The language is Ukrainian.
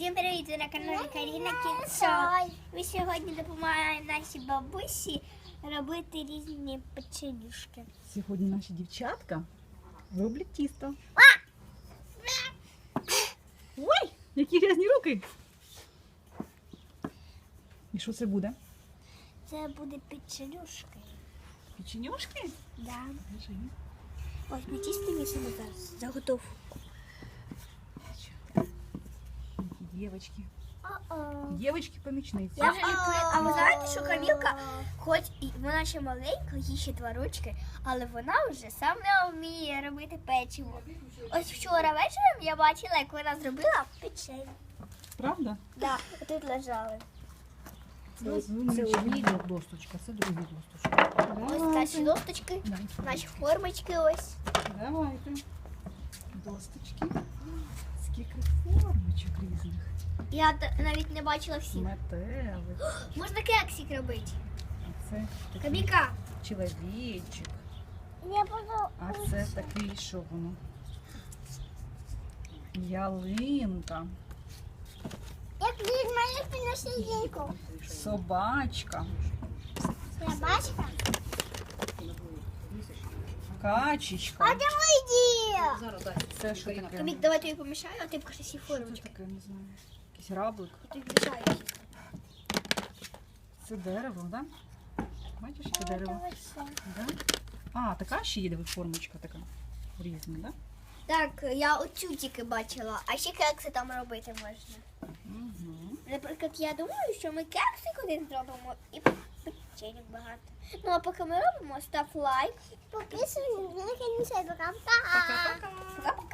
Всім привіт! Ви на каналі Каріна Кінцо. Ми сьогодні допомагаємо нашій бабусі робити різні печенюшки. Сьогодні наші дівчатка роблять тісто. Ой, які грязні руки. І що це буде? Це буде печенюшки. Печенюшки? Да. Покажи. Ось ми тісто місимо зараз. Заготовку. О-о. Дівочки-помічниці. Я вже люблю. А ви знаєте, що Камілка, хоч і вона ще маленька, їй ще два але вона вже сама вміє робити печиво. Ось вчора вечором я бачила, як вона зробила печення. Правда? Да, тут лежали. Це, Це одні досточка, це другі досточка. Ось наші досточки, наші формочки ось. Давайте. Досточки. Я навіть не бачила всіх. Метелик. Можна кексик робити. Це такий Каміка. чоловічик. Я буду. А це такий, що воно? Ялинка, Як від моєї носійку. собачка, Собачка. качечка. А де вийди? Зараз дай. Це що таке? Камік, давай тобі помішаю, а ти покажи всі Що це формочки. таке, не знаю. Якийсь раблик. Це дерево, так? Да? Бачиш, це дерево. Да? А, така ще є формочка така. Різна, так? Так, я оцю тільки бачила, а ще кекси там робити можна. Угу. Наприклад, я думаю, що ми кексик один зробимо і печеньок багато. Ну а поки ми робимо, став лайк. Підписуйтесь на канал. Пока-пока.